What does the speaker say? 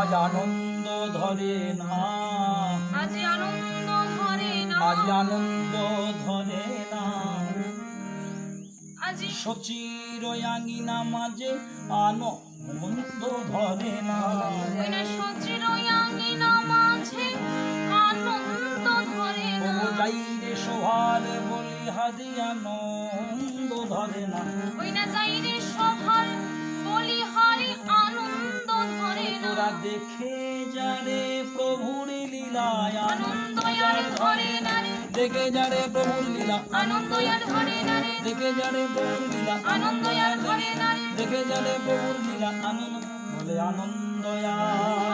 আজ আনন্দ ধরে না। আজ আনন্দ ধরে না। আজ আনন্দ ধরে না। আজ সচির আঙিনা মাঝে আনন্দ ধরে না। সচির মাঝে আনন্দ ধরে না। যাই রে সোহারে বলি হাদি আনন্দ ধরে না। ওই না যাই রে সভার তোরা দেখে যারে প্রভুর লীলায় আনন্দ। ধরে দেখে যারে প্রভুর লীলা আনন্দ। ধরে দেখে যারে প্রভুর লীলা আনন্দ। ধরে দেখে যারে প্রভুর লীলা আনন্দ। বলে আনন্দ আর